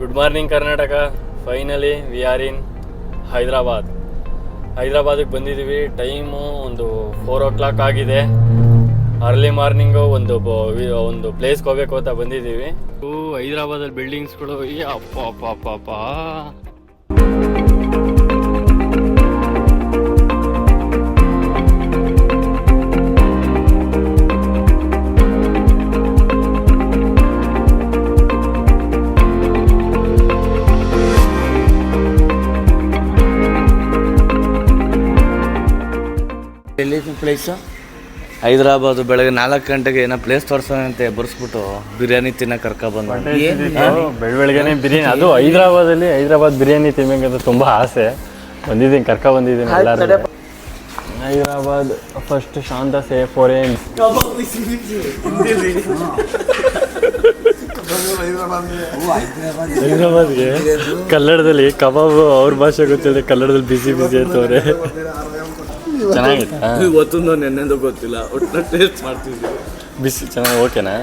Good morning Karnataka finally we are in Hyderabad ಹೈದ್ರಾಬಾದಿಗೆ ಬಂದಿದ್ದೀವಿ. Time ಒಂದು four o'clock ಆಗಿದೆ. Early morning ಒಂದು ಒಂದು ಪ್ಲೇಸ್ಗೆ ಹೋಗ್ಬೇಕು ಅಂತ ಬಂದಿದ್ದೀವಿ. ಹೈದ್ರಾಬಾದಲ್ಲಿ ಬಿಲ್ಡಿಂಗ್ಸ್ಗಳು ಅಪ್ಪ ಅಪ್ಪ ಅಪ್ಪ ಅಪ್ಪ. ಎಲ್ಲಿ ಪ್ಲೇಸು ಹೈದರಾಬಾದ್ ಬೆಳಗ್ಗೆ ನಾಲ್ಕು ಗಂಟೆಗೆ ಏನೋ ಪ್ಲೇಸ್ ತೋರ್ಸೋಣಂತೆ ಬರ್ಸ್ಬಿಟ್ಟು ಬಿರಿಯಾನಿ ತಿನ್ನಕ್ಕೆ ಕರ್ಕೊಬಂದು ಬೆಳ ಬೆಳಗ್ಗೆನೆ ಬಿರಿಯಾನಿ. ಅದು ಹೈದರಾಬಾದಲ್ಲಿ ಹೈದರಾಬಾದ್ ಬಿರಿಯಾನಿ ತಿನ್ಬೇಕಂತ ತುಂಬ ಆಸೆ. ಬಂದಿದ್ದೀನಿ ಕರ್ಕ ಬಂದಿದ್ದೀನಿ ಎಲ್ಲರೂ ಹೈದರಾಬಾದ್ ಫಸ್ಟ್ ಶಾಂತ ಸೇಫ್ ಫೋರೇನ್ ಹೈದರಾಬಾದ್ಗೆ ಕನ್ನಡದಲ್ಲಿ ಕಬಾಬ್ ಅವ್ರ ಭಾಷೆ ಗೊತ್ತಿಲ್ಲ ಕನ್ನಡದಲ್ಲಿ ಬಿಸಿ ಬಿಸಿ ಅಂತವ್ರೆ. ಚೆನ್ನಾಗಿತ್ತಾ. ಇವತ್ತೊಂದು ನೆನ್ನೆಂದು ಗೊತ್ತಿಲ್ಲ ಒಟ್ಟು ಟೇಸ್ಟ್ ಮಾಡ್ತಿದ್ವಿ ಬಿಸಿ ಚೆನ್ನಾಗಿ ಓಕೆನಾ?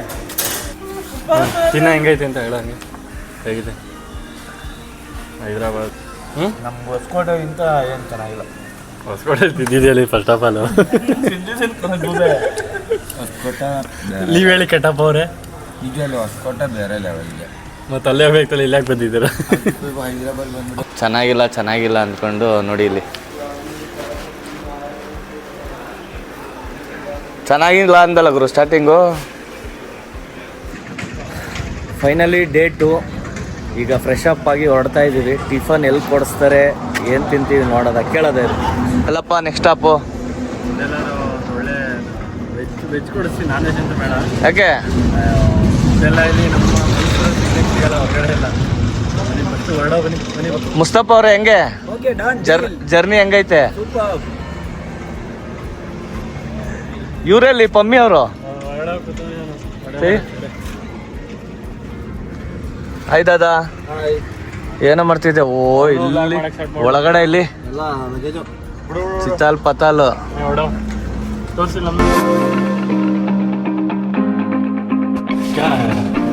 ತಿನ್ನ ಹೆಂಗೈತೆ ಅಂತ ಹೇಳ ಹಂಗೆ. ಹೇಗಿದೆ? ಹೈದರಾಬಾದ್. ಹ್ಞೂ ನಮ್ಮ ಹೊಸಕೋಟೆಗಿಂತ ಏನು ಚೆನ್ನಾಗಿಲ್ಲ. ಹೊಸಕೋಟೆ ತಿದ್ದಿದೆಯಲ್ಲಿ ಫಸ್ಟ್ ಆಫ್ ಆಲ್ ಹೊಸಕೋಟ ನೀವು ಹೇಳಿ ಕೆಟ್ಟಪ್ಪ ಅವರೇ. ನಿಜವಲ್ಲ ಹೊಸಕೋಟೆ ಬೇರೆ ಲೆವೆಲ್ಗೆ ಮತ್ತೆ ಅಲ್ಲೇ ಬೇಕಲ್ಲ ಇಲ್ಲಾಕ್ ಬಂದಿದ್ದೀರಾ? ಹೈದರಾಬಾದ್ ಬಂದ್ಬಿಟ್ಟು ಚೆನ್ನಾಗಿಲ್ಲ ಚೆನ್ನಾಗಿಲ್ಲ ಅಂದ್ಕೊಂಡು ನೋಡಿ ಇಲ್ಲಿ. ಚೆನ್ನಾಗಿಲ್ಲ ಅಂದಲ್ಲ ಗುರು ಸ್ಟಾರ್ಟಿಂಗು ಫೈನಲಿ ಡೇ ಟು ಈಗ ಫ್ರೆಶ್ ಅಪ್ ಆಗಿ ಹೊರಡ್ತಾ ಇದ್ದೀವಿ. ಟಿಫನ್ ಎಲ್ಲಿ ಕೊಡಿಸ್ತಾರೆ ಏನು ತಿಂತೀವಿ ನೋಡೋದ ಕೇಳೋದೇ ಅಲ್ಲಪ್ಪ ನೆಕ್ಸ್ಟ್ ಸ್ಟಾಪು ಒಳ್ಳೆ ವೆಜ್ ವೆಜ್ ಕೊಡಿಸ್ತೀನಿ ನಾನ್ ವೆಜ್ ಅಂತ ಬೇಡ. ಯಾಕೆ? ಇದೆಲ್ಲ ಇಲ್ಲಿ ನಮ್ಮ ಸಿಗಲ್ಲ ಹೊರಗಡೆ ಅವ್ರೆ ಹೆಂಗೆ? ಜರ್ ಜರ್ನಿ ಹೆಂಗೈತೆ? ಇವರಲ್ಲಿ ಪಮ್ಮಿ ಅವರು? ಹಾಯ್ ದಾದಾ. ಏನೋ ಮಾಡ್ತಿದ್ದೆ? ಓ ಇಲ್ಲಿ ಒಳಗಡೆ ಇಲ್ಲಿ. ಚಿತ್ತಾಲ್ ಪತಾಲ್ ಏನ್ ತೋರಿಸಿ ನಾನ್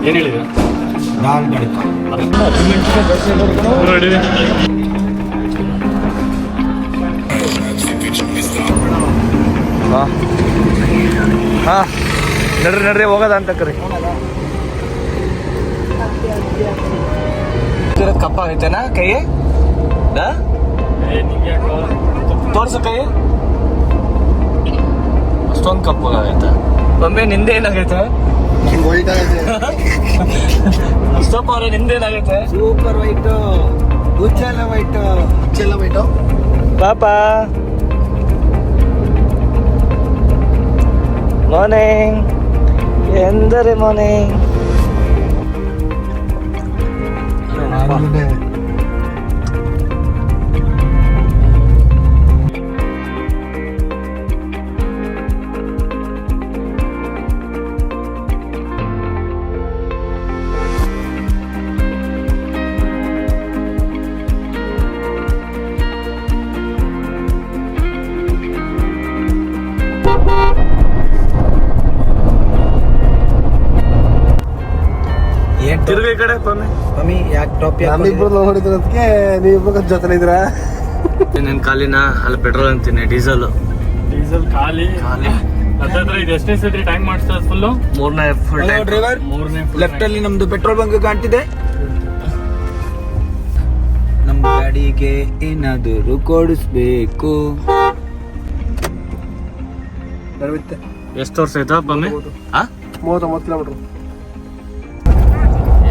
ಏನು ಹೇಳಿದ ನೋಡಿ ಹಾ. ಹಾ. ನಡ್ರಿ ನಡ್ರಿ ಹೋಗೋದ ಅಂತ ಕರಿ. ಕಪ್ಪ ಆಗೈತೆನಾ ಕೈ ತೋರ್ಸ ಕೈ ಅಷ್ಟೊಂದು ಕಪ್ಪಗಾಗೈತೆ ಒಮ್ಮೆ ನಿಂದೆ ಏನಾಗೈತೆ? ಅಷ್ಟಪ್ಪ ಅವ್ರೆ ನಿಂದೇನಾಗೈತೆ ಸೂಪರ್ ವೈಟ್ ಉಚ್ಚಲ ವೈಟ್ ಉಚ್ಚಲ ವೈಟ್. ಪಾಪ. ಮಾರ್ನಿಂಗ್ ಎಂದರೆ ಮಾರ್ನಿಂಗ್ ತಿರುಗಿ ಈ ಕಡೆ ಪಮ್ಮಿ ಮಮ್ಮಿ ಯಾಕೆ ಟಾಪ್ ನಮ್ಮಿಬ್ರು ನೋಡಿದ್ರದಕ್ಕೆ ನೀವಿಬ್ರು ಜೊತೆ ಇದ್ರ ನಿನ್ನ ಕಾಲಿನ ಅಲ್ಲಿ ಪೆಟ್ರೋಲ್ ಅಂತೀನಿ ಡೀಸೆಲ್ ಡೀಸೆಲ್ ಖಾಲಿ. ಖಾಲಿ. ಇದು ಎಷ್ಟೇ ಸತಿ ಟ್ಯಾಂಕ್ ಮಾಡಿಸ್ತದೆ ಫುಲ್ಲು ಮೂರನೇ ಫುಲ್ ಡ್ರೈವರ್ ಮೂರನೇ ಲೆಫ್ಟ್ ಅಲ್ಲಿ ನಮ್ದು ಪೆಟ್ರೋಲ್ ಬಂಕ್ ಕಾಣ್ತಿದೆ. ನಮ್ಮ ಗಾಡಿಗೆ ಏನಾದರೂ ಕೊಡಿಸ್ಬೇಕು. ಎಷ್ಟು ವರ್ಷ ಆಯ್ತಾ ಪಮ್ಮಿ ಆ? ಮೂವತ್ತೊಂಬತ್ತು ಕಿಲೋಮೀಟರ್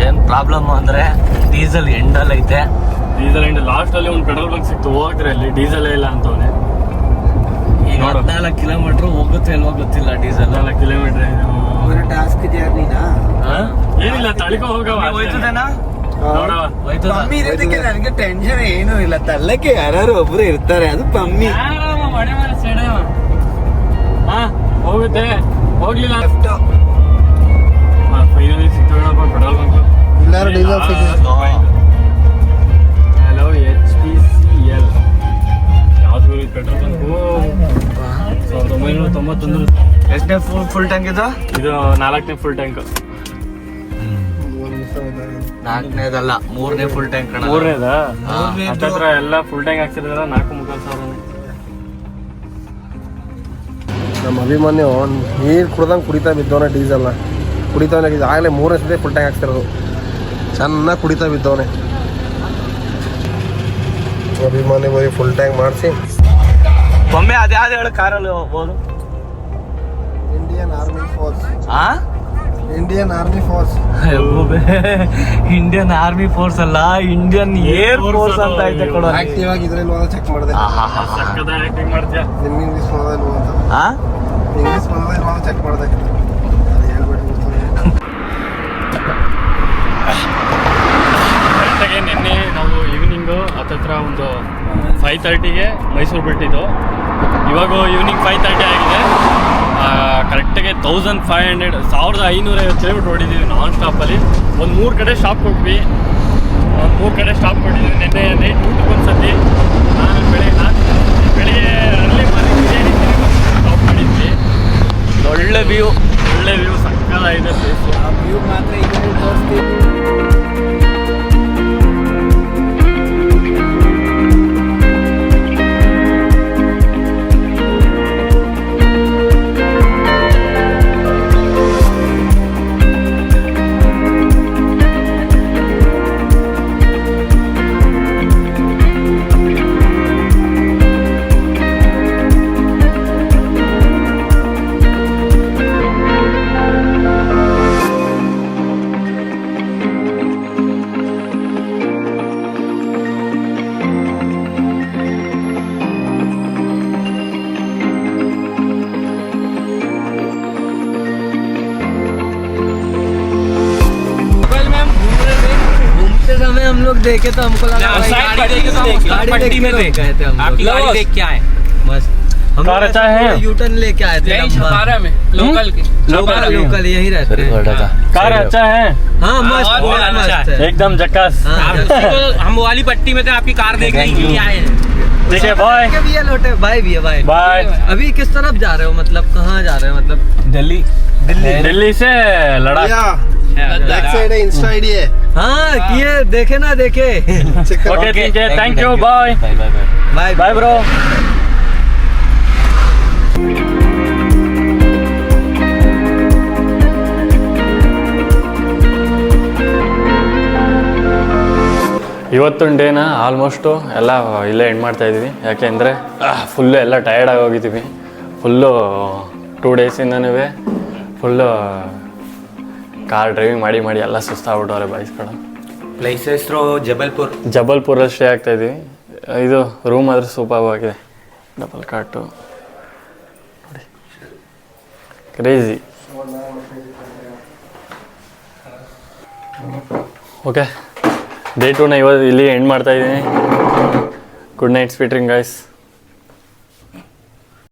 ಏನ್ ಪ್ರಾಬ್ಲಮ್ ಅಂದ್ರೆ ಡೀಸೆಲ್ ಎಂಡಲ್ ಐತೆ. ಡೀಸೆಲ್ ಎಂಡ್ ಲಾಸ್ಟ್ ಅಲ್ಲಿ ಒಂದು ಪೆಟ್ರೋಲ್ ಬಂಕ್ ಸಿಕ್ತು ಹೋಗ್ತಾರೆ ಅಲ್ಲಿ ಡೀಸೆಲ್ ಇಲ್ಲ ಅಂತವನೆ. ಈಗ. ಹದಿನಾಲ್ಕು ಕಿಲೋಮೀಟರ್ ಹೋಗುತ್ತೆ ಇಲ್ವೋ ಗೊತ್ತಿಲ್ಲ ಡೀಸೆಲ್. ನಾಲ್ಕು ಕಿಲೋಮೀಟರ್ ಟಾಸ್ಕ್ ಜರ್ನಿನಾ ಏನಿಲ್ಲ ತಳಿಕೋ ಹೋಗವ ಹೋಯ್ತದೇನಾ? ಪಮ್ಮಿ ಇರೋದಕ್ಕೆ ನನಗೆ ಟೆನ್ಷನ್ ಏನೂ ಇಲ್ಲ. ತಳ್ಳಕ್ಕೆ ಯಾರು ಒಬ್ರು ಇರ್ತಾರೆ ಅದು ಪಮ್ಮಿ ಹೋಗುತ್ತೆ. ಹೋಗ್ಲಿಲ್ಲ. ಫುಲ್ ಟ್ಯಾಂಕ್ ಇದು? ಇದು ನಾಲ್ಕನೇ ಫುಲ್ ಟ್ಯಾಂಕ್ ನಾಲ್ಕನೇದಲ್ಲ ಮೂರನೇ ಫುಲ್ ಟ್ಯಾಂಕ್ ಕಣ ಮೂರನೇದಾ? ಹತ್ತತ್ರ ಎಲ್ಲ ಫುಲ್ ಟ್ಯಾಂಕ್ ಹಾಕ್ಸಿದ್ರೆ ನಾಲ್ಕು ಮುಖ ಸಾವಿರ ನಮ್ಮ ಓನ್ ನೀರು ಕುಡ್ದಂಗೆ ಕುಡಿತಾ ಬಿದ್ದವನೆ ಡೀಸೆಲ್ನ. ಕುಡಿತಾವನೆ ಆಗಲೇ ಮೂರನೇ ಸತಿ ಫುಲ್ ಟ್ಯಾಂಕ್ ಹಾಕ್ತಿರೋದು ಚೆನ್ನಾಗಿ ಕುಡಿತಾ ಬಿದ್ದವನೆ. ಅಭಿಮಾನಿ ಹೋಗಿ ಫುಲ್ ಟ್ಯಾಂಕ್ ಮಾಡಿಸಿ. ಒಮ್ಮೆ ಅದ್ಯಾವ್ದು ಹೇಳು ಕಾರಲ್ಲಿ ಹೋಗ್ಬೋದು? ಇಂಡಿಯನ್ ಆರ್ಮಿ ಫೋರ್ಸ್ ಆ? Indian army force Indian army force ಅಲ್ಲ ಇಂಡಿಯನ್ ಏರ್ ಫೋರ್ಸ್ ಅಂತ ಐತೆ ಕೊಡು ಆಕ್ಟಿವ್ ಆಗಿ ಇದ್ರಲ್ಲಿ ಹೋದ ಚೆಕ್ ಮಾಡಿದೆ. ನಿಮ್ ಇಂಗ್ಲೀಷ್ ಮಾಡೋದಿಲ್ವ ಅಂತ. ಆ? ಇಂಗ್ಲೀಷ್ ಮಾಡೋದಿಲ್ವ ಚೆಕ್ ಮಾಡಿದೆ. ಕರೆಕ್ಟಾಗಿ ನಿನ್ನೆ ನಾವು ಈವ್ನಿಂಗು ಹತ್ತತ್ರ ಒಂದು ಫೈವ್ ತರ್ಟಿಗೆ ಮೈಸೂರು ಬಿಟ್ಟಿದ್ದು. ಇವಾಗ ಈವ್ನಿಂಗ್ ಫೈವ್ ತರ್ಟಿ ಆಗಿದೆ. ಕರೆಕ್ಟಾಗಿ ತೌಸಂಡ್ ಫೈವ್ ಹಂಡ್ರೆಡ್ ಸಾವಿರದ ಐನೂರೈವತ್ತು ಕಿಲೋಮೀಟ್ರ್ ಹೊಡಿದ್ದೀವಿ ನಾನ್ ಸ್ಟಾಪಲ್ಲಿ ಒಂದು ಮೂರು ಕಡೆ ಸ್ಟಾಪ್ ಕೊಟ್ವಿ. ಒಂದು ಮೂರು ಕಡೆ ಸ್ಟಾಪ್ ಕೊಟ್ಟಿದ್ವಿ ನಿನ್ನೆ ನೈಟ್ ಊಟಕ್ಕೆ ಒಂದು ಸತಿ ನಾನು ಬೆಳಿಗ್ಗೆ ನಾನು ಬೆಳಿಗ್ಗೆ ಅರ್ಲಿ ಮಾರ್ನಿಂಗ್ ಬಿರಿಯಾನಿ ಸ್ಟಾಪ್ ಮಾಡಿದ್ವಿ. ಒಳ್ಳೆ ವ್ಯೂ ಒಳ್ಳೆ ವ್ಯೂ ಸಕ್ಕದಾಗಿದೆ ಪ್ಲೇಸು ವ್ಯೂ ಮಾತ್ರ ಈಗ ತೋರಿಸ್ತೀವಿ. देखे तो हमको लगा गाड़ी हम कार अच्छा, अच्छा है। हाँ। मस्त एकदम जकास। हम वाली पट्टी में थे आपकी कार देख रहे हैं। ठीक है भी है लोटे। भाई भी है भाई बाय अभी किस तरफ़ जा रहे हो? मतलब कहाँ जा रहे हो? मतलब दिल्ली। दिल्ली। दिल्ली से लड़ा बैक साइड है इंस्टा आईडी है हाँ किए देखे ना देखे चेक करो ओके ठीक है thank you bye bye bye bye bye bye bro ಇವತ್ತಿನ ಡೇನ ಆಲ್ಮೋಸ್ಟು ಎಲ್ಲ ಇಲ್ಲೇ ಎಂಡ್ ಮಾಡ್ತಾ ಇದ್ವಿ ಯಾಕೆಂದರೆ ಫುಲ್ಲು ಎಲ್ಲ ಟಯರ್ಡ್ ಆಗಿ ಹೋಗಿದ್ದೀವಿ ಫುಲ್ಲು ಟೂ ಡೇಸಿಂದನೂ ಫುಲ್ಲು ಕಾರ್ ಡ್ರೈವಿಂಗ್ ಮಾಡಿ ಮಾಡಿ ಎಲ್ಲ ಸುಸ್ತಾಗ್ಬಿಟ್ಟವ್ರೆ ಬೈಸ್ಕೊಂಡು ಪ್ಲೇಸ್ ಹೆಸರು ಜಬಲ್ಪುರ್. ಜಬಲ್ಪುರಲ್ಲಿ ಸ್ಟೇ ಆಗ್ತಾ ಇದ್ವಿ ಇದು ರೂಮ್ ಆದ್ರೆ ಸೂಪರ್ ಆಗಿದೆ ಡಬಲ್ ಕಾಟು ನೋಡಿ ಕ್ರೇಜಿ ಓಕೆ ಡೇ ಟೂನ ಇವತ್ತು ಇಲ್ಲಿ ಎಂಡ್ ಮಾಡ್ತಾ ಇದ್ದೀನಿ. Good night ಸ್ವೀಟ್ರಿಂಗ್ guys